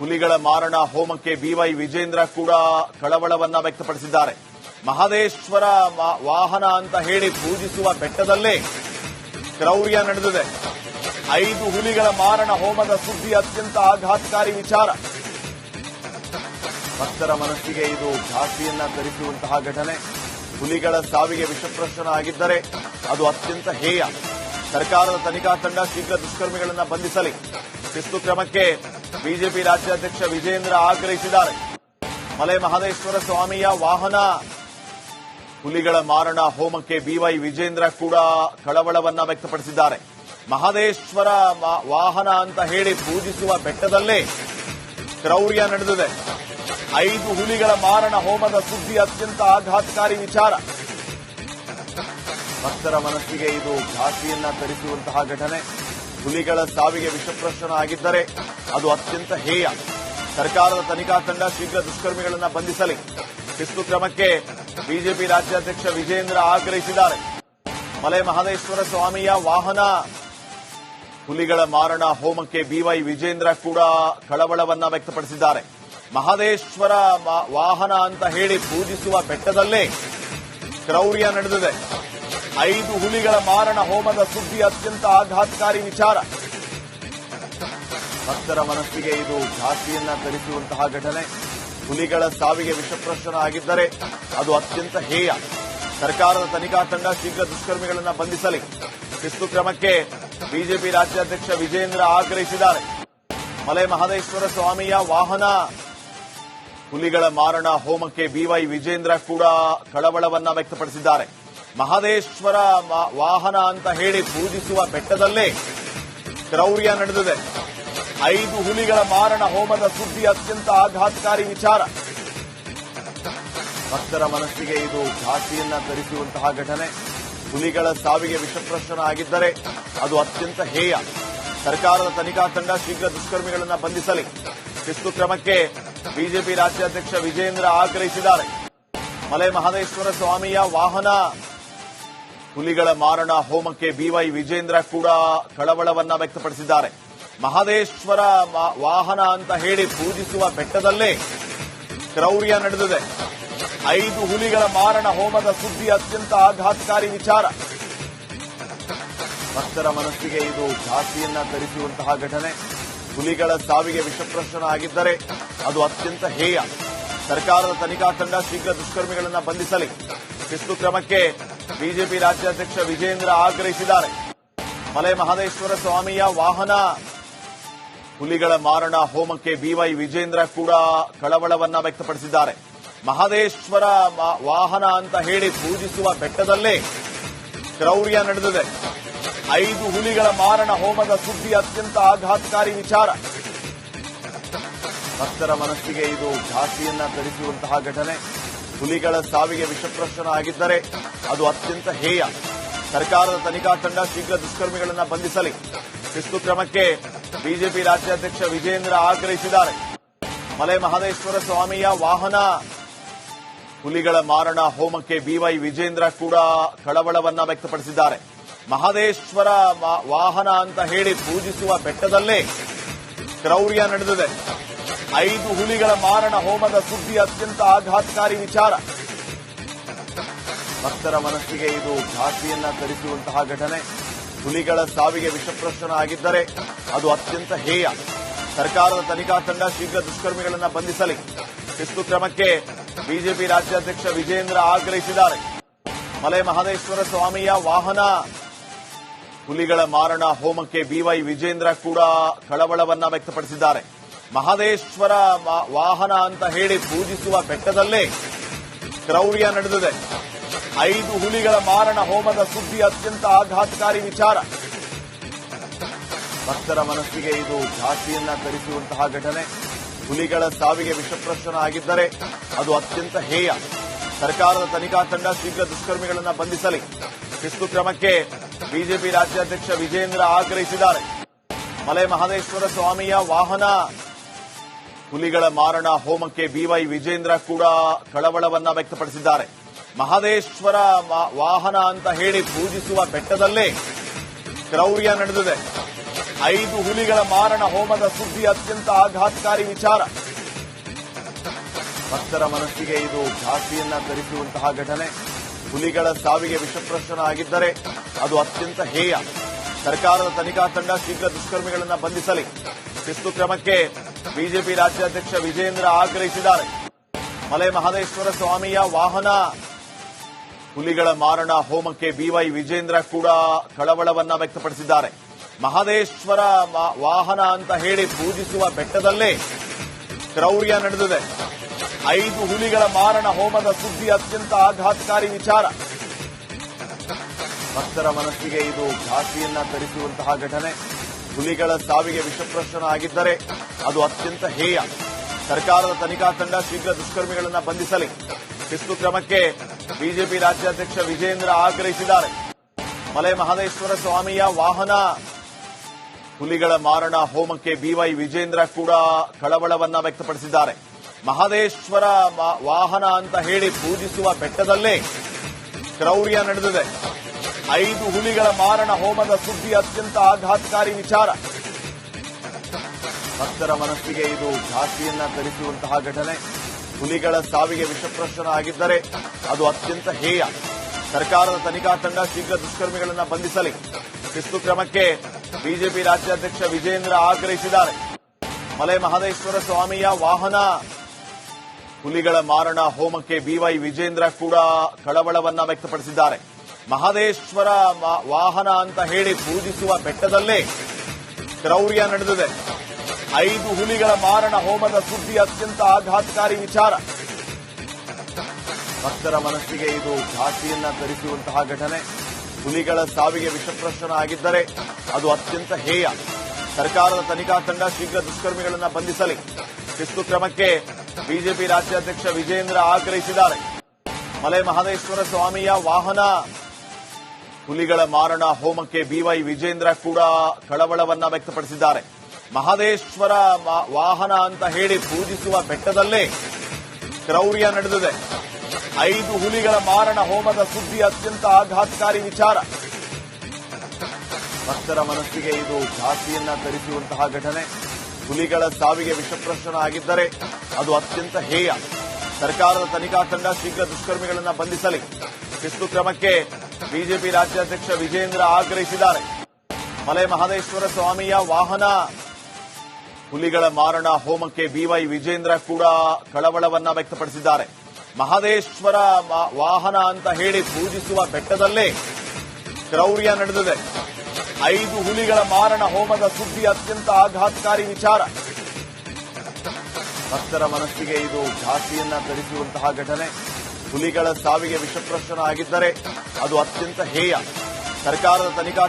ಹುಲಿಗಳ ಮಾರಣ ಹೋಮಕ್ಕೆ ಬಿವೈ ವಿಜೇಂದ್ರ ಕೂಡ ಕಳವಳವನ್ನ ವ್ಯಕ್ತಪಡಿಸಿದ್ದಾರೆ. ಮಹದೇಶ್ವರ ವಾಹನ ಅಂತ ಹೇಳಿ ಪೂಜಿಸುವ ಬೆಟ್ಟದಲ್ಲೇ ಕ್ರೌರ್ಯ ನಡೆದಿದೆ. ಐದು ಹುಲಿಗಳ ಮಾರಣ ಹೋಮದ ಸುದ್ದಿ ಅತ್ಯಂತ ಆಘಾತಕಾರಿ ವಿಚಾರ. ಭಕ್ತರ ಮನಸ್ಸಿಗೆ ಇದು ಘಾಸಿಯನ್ನ ತರಿಸುವಂತಹ ಘಟನೆ. ಹುಲಿಗಳ ಸಾವಿಗೆ ವಿಷಪ್ರಶ್ನ ಆಗಿದ್ದರೆ ಅದು ಅತ್ಯಂತ ಹೇಯ. ಸರ್ಕಾರದ ತನಿಖಾ ತಂಡ ಶೀಘ್ರ ದುಷ್ಕರ್ಮಿಗಳನ್ನು ಬಂಧಿಸಲಿ. ಶಿಸ್ತು ಕ್ರಮಕ್ಕೆ ಬಿಜೆಪಿ ರಾಜ್ಯಾಧ್ಯಕ್ಷ ವಿಜೇಂದ್ರ ಆಗ್ರಹಿಸಿದ್ದಾರೆ. ಮಲೆ ಮಹದೇಶ್ವರ ಸ್ವಾಮಿಯ ವಾಹನ, ಹುಲಿಗಳ ಮಾರಣ ಹೋಮಕ್ಕೆ ಬಿವೈ ವಿಜೇಂದ್ರ ಕೂಡ ಕಳವಳವನ್ನ ವ್ಯಕ್ತಪಡಿಸಿದ್ದಾರೆ. ಮಹದೇಶ್ವರ ವಾಹನ ಅಂತ ಹೇಳಿ ಪೂಜಿಸುವ ಬೆಟ್ಟದಲ್ಲೇ ಕ್ರೌರ್ಯ ನಡೆದಿದೆ. ಐದು ಹುಲಿಗಳ ಮಾರಣ ಹೋಮದ ಸುದ್ದಿ ಅತ್ಯಂತ ಆಘಾತಕಾರಿ ವಿಚಾರ. ಭಕ್ತರ ಮನಸ್ಸಿಗೆ ಇದು ಘಾಸಿಯನ್ನ ತರಿಸುವಂತಹ ಘಟನೆ. ಹುಲಿಗಳ ಸಾವಿಗೆ ವಿಷಪ್ರಶ್ನ ಆಗಿದ್ದರೆ ಅದು ಅತ್ಯಂತ ಹೇಯ. ಸರ್ಕಾರದ ತನಿಖಾ ತಂಡ ಶೀಘ್ರ ದುಷ್ಕರ್ಮಿಗಳನ್ನು ಬಂಧಿಸಲಿ. ಶಿಸ್ತು ಕ್ರಮಕ್ಕೆ ಬಿಜೆಪಿ ರಾಜ್ಯಾಧ್ಯಕ್ಷ ವಿಜೇಂದ್ರ ಆಗ್ರಹಿಸಿದ್ದಾರೆ. ಮಲೆ ಮಹದೇಶ್ವರ ಸ್ವಾಮಿಯ ವಾಹನ. ಹುಲಿಗಳ ಮಾರಣ ಹೋಮಕ್ಕೆ ಬಿವೈ ವಿಜೇಂದ್ರ ಕೂಡ ಕಳವಳವನ್ನ ವ್ಯಕ್ತಪಡಿಸಿದ್ದಾರೆ. ಮಹದೇಶ್ವರ ವಾಹನ ಅಂತ ಹೇಳಿ ಪೂಜಿಸುವ ಬೆಟ್ಟದಲ್ಲೇ ಕ್ರೌರ್ಯ ನಡೆದಿದೆ. ಐದು ಹುಲಿಗಳ ಮಾರಣ ಹೋಮದ ಸುದ್ದಿ ಅತ್ಯಂತ ಆಘಾತಕಾರಿ ವಿಚಾರ. ಭಕ್ತರ ಮನಸ್ಸಿಗೆ ಇದು ಘಾಸಿಯನ್ನ ತರಿಸುವಂತಹ ಘಟನೆ. ಹುಲಿಗಳ ಸಾವಿಗೆ ವಿಷಪ್ರಶ್ನ ಆಗಿದ್ದರೆ ಅದು ಅತ್ಯಂತ ಹೇಯ. ಸರ್ಕಾರದ ತನಿಖಾ ತಂಡ ಶೀಘ್ರ ದುಷ್ಕರ್ಮಿಗಳನ್ನು ಬಂಧಿಸಲಿ. ಶಿಸ್ತು ಕ್ರಮಕ್ಕೆ ಬಿಜೆಪಿ ರಾಜ್ಯಾಧ್ಯಕ್ಷ ವಿಜೇಂದ್ರ ಆಗ್ರಹಿಸಿದ್ದಾರೆ. ಮಲೆ ಮಹದೇಶ್ವರ ಸ್ವಾಮಿಯ ವಾಹನ. ಹುಲಿಗಳ ಮಾರಣ ಹೋಮಕ್ಕೆ ಬಿವೈ ವಿಜೇಂದ್ರ ಕೂಡ ಕಳವಳವನ್ನ ವ್ಯಕ್ತಪಡಿಸಿದ್ದಾರೆ. ಮಹದೇಶ್ವರ ವಾಹನ ಅಂತ ಹೇಳಿ ಪೂಜಿಸುವ ಬೆಟ್ಟದಲ್ಲೇ ಕ್ರೌರ್ಯ ನಡೆದಿದೆ. ಐದು ಹುಲಿಗಳ ಮಾರಣ ಹೋಮದ ಸುದ್ದಿ ಅತ್ಯಂತ ಆಘಾತಕಾರಿ ವಿಚಾರ. ಭಕ್ತರ ಮನಸ್ಸಿಗೆ ಇದು ಘಾಸಿಯನ್ನ ತರಿಸುವಂತಹ ಘಟನೆ. ಹುಲಿಗಳ ಸಾವಿಗೆ ವಿಷಪ್ರಶ್ನ ಆಗಿದ್ದರೆ ಅದು ಅತ್ಯಂತ ಹೇಯ. ಸರ್ಕಾರದ ತನಿಖಾ ತಂಡ ಶೀಘ್ರ ದುಷ್ಕರ್ಮಿಗಳನ್ನು ಬಂಧಿಸಲಿ. ಶಿಸ್ತು ಕ್ರಮಕ್ಕೆ ಬಿಜೆಪಿ ರಾಜ್ಯಾಧ್ಯಕ್ಷ ವಿಜೇಂದ್ರ ಆಗ್ರಹಿಸಿದ್ದಾರೆ. ಮಲೆ ಮಹದೇಶ್ವರ ಸ್ವಾಮಿಯ ವಾಹನ ಹುಲಿಗಳ ಮಾರಣ ಹೋಮಕ್ಕೆ ಬಿವೈ ವಿಜೇಂದ್ರ ಕೂಡ ಕಳವಳವನ್ನ ವ್ಯಕ್ತಪಡಿಸಿದ್ದಾರೆ. ಮಹದೇಶ್ವರ ವಾಹನ ಅಂತ ಹೇಳಿ ಪೂಜಿಸುವ ಬೆಟ್ಟದಲ್ಲೇ ಕ್ರೌರ್ಯ ನಡೆದಿದೆ. ಐದು ಹುಲಿಗಳ ಮಾರಣ ಹೋಮದ ಸುದ್ದಿ ಅತ್ಯಂತ ಆಘಾತಕಾರಿ ವಿಚಾರ. ಭಕ್ತರ ಮನಸ್ಸಿಗೆ ಇದು ಜಾತಿಯನ್ನ ತರಿಸುವಂತಹ ಘಟನೆ. ಹುಲಿಗಳ ಸಾವಿಗೆ ವಿಷಪ್ರಶ್ನ ಆಗಿದ್ದರೆ ಅದು ಅತ್ಯಂತ ಹೇಯ. ಸರ್ಕಾರದ ತನಿಖಾ ತಂಡ ಶೀಘ್ರ ದುಷ್ಕರ್ಮಿಗಳನ್ನು ಬಂಧಿಸಲಿ. ಶಿಸ್ತು ಕ್ರಮಕ್ಕೆ ಬಿಜೆಪಿ ರಾಜ್ಯಾಧ್ಯಕ್ಷ ವಿಜೇಂದ್ರ ಆಗ್ರಹಿಸಿದ್ದಾರೆ. ಮಲೆ ಮಹದೇಶ್ವರ ಸ್ವಾಮಿಯ ವಾಹನ. ಹುಲಿಗಳ ಮಾರಣ ಹೋಮಕ್ಕೆ ಬಿವೈ ವಿಜೇಂದ್ರ ಕೂಡ ಕಳವಳವನ್ನ ವ್ಯಕ್ತಪಡಿಸಿದ್ದಾರೆ. ಮಹದೇಶ್ವರ ವಾಹನ ಅಂತ ಹೇಳಿ ಪೂಜಿಸುವ ಬೆಟ್ಟದಲ್ಲೇ ಕ್ರೌರ್ಯ ನಡೆದಿದೆ. ಐದು ಹುಲಿಗಳ ಮಾರಣ ಹೋಮದ ಸುದ್ದಿ ಅತ್ಯಂತ ಆಘಾತಕಾರಿ ವಿಚಾರ. ಭಕ್ತರ ಮನಸ್ಸಿಗೆ ಇದು ಜಾತಿಯನ್ನ ತರಿಸುವಂತಹ ಘಟನೆ. ಹುಲಿಗಳ ಸಾವಿಗೆ ವಿಷಪ್ರಶ್ನ ಆಗಿದ್ದರೆ ಅದು ಅತ್ಯಂತ ಹೇಯ. ಸರ್ಕಾರದ ತನಿಖಾ ತಂಡ ಶೀಘ್ರ ದುಷ್ಕರ್ಮಿಗಳನ್ನು ಬಂಧಿಸಲಿ. ಶಿಸ್ತು ಕ್ರಮಕ್ಕೆ ಬಿಜೆಪಿ ರಾಜ್ಯಾಧ್ಯಕ್ಷ ವಿಜೇಂದ್ರ ಆಗ್ರಹಿಸಿದ್ದಾರೆ. ಮಲೆ ಮಹದೇಶ್ವರ ಸ್ವಾಮಿಯ ವಾಹನ ಹುಲಿಗಳ ಮಾರಣ ಹೋಮಕ್ಕೆ ಬಿವೈ ವಿಜೇಂದ್ರ ಕೂಡ ಕಳವಳವನ್ನ ವ್ಯಕ್ತಪಡಿಸಿದ್ದಾರೆ. ಮಹದೇಶ್ವರ ವಾಹನ ಅಂತ ಹೇಳಿ ಪೂಜಿಸುವ ಬೆಟ್ಟದಲ್ಲೇ ಕ್ರೌರ್ಯ ನಡೆದಿದೆ. ಐದು ಹುಲಿಗಳ ಮಾರಣ ಹೋಮದ ಸುದ್ದಿ ಅತ್ಯಂತ ಆಘಾತಕಾರಿ ವಿಚಾರ. ಭಕ್ತರ ಮನಸ್ಸಿಗೆ ಇದು ಘಾಸಿಯನ್ನ ತರಿಸುವಂತಹ ಘಟನೆ. ಹುಲಿಗಳ ಸಾವಿಗೆ ವಿಷಪ್ರಶ್ನ ಆಗಿದ್ದರೆ ಅದು ಅತ್ಯಂತ ಹೇಯ. ಸರ್ಕಾರದ ತನಿಖಾ ತಂಡ ಶೀಘ್ರ ದುಷ್ಕರ್ಮಿಗಳನ್ನು ಬಂಧಿಸಲಿ. ಶಿಸ್ತು ಕ್ರಮಕ್ಕೆ ಬಿಜೆಪಿ ರಾಜ್ಯಾಧ್ಯಕ್ಷ ವಿಜೇಂದ್ರ ಆಗ್ರಹಿಸಿದ್ದಾರೆ. ಮಲೆ ಮಹದೇಶ್ವರ ಸ್ವಾಮಿಯ ವಾಹನ. ಹುಲಿಗಳ ಮಾರಣ ಹೋಮಕ್ಕೆ ಬಿವೈ ವಿಜೇಂದ್ರ ಕೂಡ ಕಳವಳವನ್ನ ವ್ಯಕ್ತಪಡಿಸಿದ್ದಾರೆ. ಮಹದೇಶ್ವರ ವಾಹನ ಅಂತ ಹೇಳಿ ಪೂಜಿಸುವ ಬೆಟ್ಟದಲ್ಲೇ ಕ್ರೌರ್ಯ ನಡೆದಿದೆ. ಐದು ಹುಲಿಗಳ ಮಾರಣ ಹೋಮದ ಸುದ್ದಿ ಅತ್ಯಂತ ಆಘಾತಕಾರಿ ವಿಚಾರ. ಭಕ್ತರ ಮನಸ್ಸಿಗೆ ಇದು ಜಾತಿಯನ್ನ ತರಿಸುವಂತಹ ಘಟನೆ. ಹುಲಿಗಳ ಸಾವಿಗೆ ವಿಷಪ್ರಶ್ನ ಆಗಿದ್ದರೆ ಅದು ಅತ್ಯಂತ ಹೇಯ. ಸರ್ಕಾರದ ತನಿಖಾ ತಂಡ ಶೀಘ್ರ ದುಷ್ಕರ್ಮಿಗಳನ್ನು ಬಂಧಿಸಲಿ. ಶಿಸ್ತು ಕ್ರಮಕ್ಕೆ ಬಿಜೆಪಿ ರಾಜ್ಯಾಧ್ಯಕ್ಷ ವಿಜೇಂದ್ರ ಆಗ್ರಹಿಸಿದ್ದಾರೆ. ಮಲೆ ಮಹದೇಶ್ವರ ಸ್ವಾಮಿಯ ವಾಹನ ಹುಲಿಗಳ ಮಾರಣ ಹೋಮಕ್ಕೆ ಬಿವೈ ವಿಜೇಂದ್ರ ಕೂಡ ಕಳವಳವನ್ನ ವ್ಯಕ್ತಪಡಿಸಿದ್ದಾರೆ. ಮಹದೇಶ್ವರ ವಾಹನ ಅಂತ ಹೇಳಿ ಪೂಜಿಸುವ ಬೆಟ್ಟದಲ್ಲೇ ಕ್ರೌರ್ಯ ನಡೆದಿದೆ. ಐದು ಹುಲಿಗಳ ಮಾರಣ ಹೋಮದ ಸುದ್ದಿ ಅತ್ಯಂತ ಆಘಾತಕಾರಿ ವಿಚಾರ. ಭಕ್ತರ ಮನಸ್ಸಿಗೆ ಇದು ಘಾಸಿಯನ್ನ ತರಿಸುವಂತಹ ಘಟನೆ. ಹುಲಿಗಳ ಸಾವಿಗೆ ವಿಷಪ್ರಶ್ನ ಆಗಿದ್ದರೆ ಅದು ಅತ್ಯಂತ ಹೇಯ. ಸರ್ಕಾರದ ತನಿಖಾ ತಂಡ ಶೀಘ್ರ ದುಷ್ಕರ್ಮಿಗಳನ್ನು ಬಂಧಿಸಲಿ. ಶಿಸ್ತು ಕ್ರಮಕ್ಕೆ ಬಿಜೆಪಿ ರಾಜ್ಯಾಧ್ಯಕ್ಷ ವಿಜೇಂದ್ರ ಆಗ್ರಹಿಸಿದ್ದಾರೆ. ಮಲೆ ಮಹದೇಶ್ವರ ಸ್ವಾಮಿಯ ವಾಹನ. ಹುಲಿಗಳ ಮಾರಣ ಹೋಮಕ್ಕೆ ಬಿವೈ ವಿಜೇಂದ್ರ ಕೂಡ ಕಳವಳವನ್ನ ವ್ಯಕ್ತಪಡಿಸಿದ್ದಾರೆ. ಮಹದೇಶ್ವರ ವಾಹನ ಅಂತ ಹೇಳಿ ಪೂಜಿಸುವ ಬೆಟ್ಟದಲ್ಲೇ ಕ್ರೌರ್ಯ ನಡೆದಿದೆ. ಐದು ಹುಲಿಗಳ ಮಾರಣ ಹೋಮದ ಸುದ್ದಿ ಅತ್ಯಂತ ಆಘಾತಕಾರಿ ವಿಚಾರ. ಭಕ್ತರ ಮನಸ್ಸಿಗೆ ಇದು ಘಾಸಿಯನ್ನ ತರಿಸುವಂತಹ ಘಟನೆ. ಹುಲಿಗಳ ಸಾವಿಗೆ ವಿಷಪ್ರಶ್ನ ಆಗಿದ್ದರೆ ಅದು ಅತ್ಯಂತ ಹೇಯ. ಸರ್ಕಾರದ ತನಿಖಾ ತಂಡ ಶೀಘ್ರ ದುಷ್ಕರ್ಮಿಗಳನ್ನು ಬಂಧಿಸಲಿ. ಶಿಸ್ತು ಕ್ರಮಕ್ಕೆ ಬಿಜೆಪಿ ರಾಜ್ಯಾಧ್ಯಕ್ಷ ವಿಜೇಂದ್ರ ಆಗ್ರಹಿಸಿದ್ದಾರೆ. ಮಲೆ ಮಹದೇಶ್ವರ ಸ್ವಾಮಿಯ ವಾಹನ. ಹುಲಿಗಳ ಮಾರಣ ಹೋಮಕ್ಕೆ ಬಿವೈ ವಿಜೇಂದ್ರ ಕೂಡ ಕಳವಳವನ್ನ ವ್ಯಕ್ತಪಡಿಸಿದ್ದಾರೆ. ಮಹದೇಶ್ವರ ವಾಹನ ಅಂತ ಹೇಳಿ ಪೂಜಿಸುವ ಬೆಟ್ಟದಲ್ಲೇ ಕ್ರೌರ್ಯ ನಡೆದಿದೆ. ಐದು ಹುಲಿಗಳ ಮಾರಣ ಹೋಮದ ಸುದ್ದಿ ಅತ್ಯಂತ ಆಘಾತಕಾರಿ ವಿಚಾರ. ಭಕ್ತರ ಮನಸ್ಸಿಗೆ ಇದು ಘಾಸಿಯನ್ನ ತರಿಸುವಂತಹ ಘಟನೆ. ಹುಲಿಗಳ ಸಾವಿಗೆ ವಿಷಪ್ರಶ್ನ ಆಗಿದ್ದರೆ ಅದು ಅತ್ಯಂತ ಹೇಯ. ಸರ್ಕಾರದ ತನಿಖಾ ತಂಡ ಶೀಘ್ರ ದುಷ್ಕರ್ಮಿಗಳನ್ನು ಬಂಧಿಸಲಿ. ಶಿಸ್ತು ಕ್ರಮಕ್ಕೆ ಬಿಜೆಪಿ ರಾಜ್ಯಾಧ್ಯಕ್ಷ ವಿಜೇಂದ್ರ ಆಗ್ರಹಿಸಿದ್ದಾರೆ. ಮಲೆ ಮಹದೇಶ್ವರ ಸ್ವಾಮಿಯ ವಾಹನ. ಹುಲಿಗಳ ಮಾರಣ ಹೋಮಕ್ಕೆ ಬಿವೈ ವಿಜೇಂದ್ರ ಕೂಡ ಕಳವಳವನ್ನ ವ್ಯಕ್ತಪಡಿಸಿದ್ದಾರೆ. ಮಹದೇಶ್ವರ ವಾಹನ ಅಂತ ಹೇಳಿ ಪೂಜಿಸುವ ಬೆಟ್ಟದಲ್ಲೇ ಕ್ರೌರ್ಯ ನಡೆದಿದೆ. ಐದು ಹುಲಿಗಳ ಮಾರಣ ಹೋಮದ ಸುದ್ದಿ ಅತ್ಯಂತ ಆಘಾತಕಾರಿ ವಿಚಾರ. ಭಕ್ತರ ಮನಸ್ಸಿಗೆ ಇದು ಘಾಸಿಯನ್ನ ತರಿಸುವಂತಹ ಘಟನೆ. ಹುಲಿಗಳ ಸಾವಿಗೆ ವಿಷಪ್ರಶ್ನ ಆಗಿದ್ದರೆ ಅದು ಅತ್ಯಂತ ಹೇಯ. ಸರ್ಕಾರದ ತನಿಖಾ ತಂಡ ಶೀಘ್ರ ದುಷ್ಕರ್ಮಿಗಳನ್ನು ಬಂಧಿಸಲಿ. ಶಿಸ್ತು ಕ್ರಮಕ್ಕೆ ಬಿಜೆಪಿ ರಾಜ್ಯಾಧ್ಯಕ್ಷ ವಿಜೇಂದ್ರ ಆಗ್ರಹಿಸಿದ್ದಾರೆ. ಮಲೆ ಮಹದೇಶ್ವರ ಸ್ವಾಮಿಯ ವಾಹನ ಹುಲಿಗಳ ಮಾರಣ ಹೋಮಕ್ಕೆ ಬಿವೈ ವಿಜೇಂದ್ರ ಕೂಡ ಕಳವಳವನ್ನ ವ್ಯಕ್ತಪಡಿಸಿದ್ದಾರೆ. ಮಹದೇಶ್ವರ ವಾಹನ ಅಂತ ಹೇಳಿ ಪೂಜಿಸುವ ಬೆಟ್ಟದಲ್ಲೇ ಕ್ರೌರ್ಯ ನಡೆದಿದೆ. ಐದು ಹುಲಿಗಳ ಮಾರಣ ಹೋಮದ ಸುದ್ದಿ ಅತ್ಯಂತ ಆಘಾತಕಾರಿ ವಿಚಾರ. ಭಕ್ತರ ಮನಸ್ಸಿಗೆ ಇದು ಜಾತಿಯನ್ನ ತರಿಸುವಂತಹ ಘಟನೆ. ಹುಲಿಗಳ ಸಾವಿಗೆ ವಿಷಪ್ರಶ್ನ ಆಗಿದ್ದರೆ ಅದು ಅತ್ಯಂತ ಹೇಯ. ಸರ್ಕಾರದ ತನಿಖಾ ತಂಡ ಶೀಘ್ರ ದುಷ್ಕರ್ಮಿಗಳನ್ನು ಬಂಧಿಸಲಿ. ಶಿಸ್ತು ಕ್ರಮಕ್ಕೆ ಬಿಜೆಪಿ ರಾಜ್ಯಾಧ್ಯಕ್ಷ ವಿಜೇಂದ್ರ ಆಗ್ರಹಿಸಿದ್ದಾರೆ. ಮಲೆ ಮಹದೇಶ್ವರ ಸ್ವಾಮಿಯ ವಾಹನ. ಹುಲಿಗಳ ಮಾರಣ ಹೋಮಕ್ಕೆ ಬಿವೈ ವಿಜೇಂದ್ರ ಕೂಡ ಕಳವಳವನ್ನ ವ್ಯಕ್ತಪಡಿಸಿದ್ದಾರೆ. ಮಹದೇಶ್ವರ ವಾಹನ ಅಂತ ಹೇಳಿ ಪೂಜಿಸುವ ಬೆಟ್ಟದಲ್ಲೇ ಕ್ರೌರ್ಯ ನಡೆದಿದೆ. ಐದು ಹುಲಿಗಳ ಮಾರಣ ಹೋಮದ ಸುದ್ದಿ ಅತ್ಯಂತ ಆಘಾತಕಾರಿ ವಿಚಾರ. ಭಕ್ತರ ಮನಸ್ಸಿಗೆ ಇದು ಘಾಸಿಯನ್ನ ತರಿಸುವಂತಹ ಘಟನೆ. ಹುಲಿಗಳ ಸಾವಿಗೆ ವಿಷಪ್ರಶ್ನ ಆಗಿದ್ದರೆ ಅದು ಅತ್ಯಂತ ಹೇಯ. ಸರ್ಕಾರದ ತನಿಖಾ